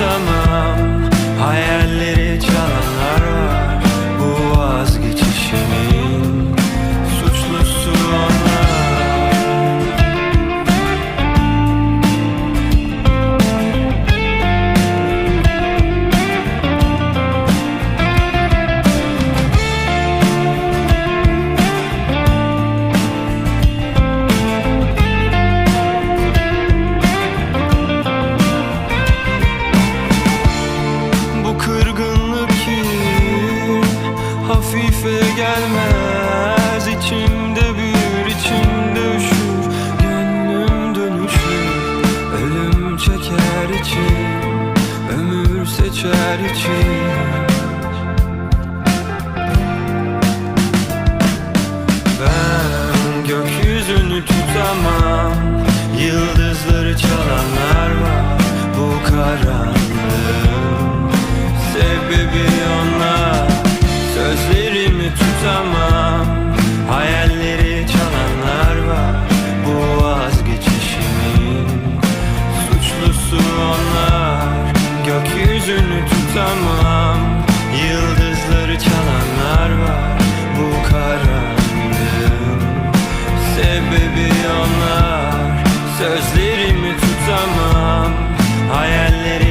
Sözlerimi hafife gelmez. İçimde büyür içimde üşür Gönlüm dönüşür. Ölüm çeker içim Ömür seçer içim Ben gökyüzünü tutamam. Yıldızları çalanlar var. Bu karanlığın Sebebi onlar tuttu onlar Gökyüzünü tutamam. Yıldızları çalanlar var Bu karanlığın Sebebi onlar. Sözlerimi tutamam Hayalleri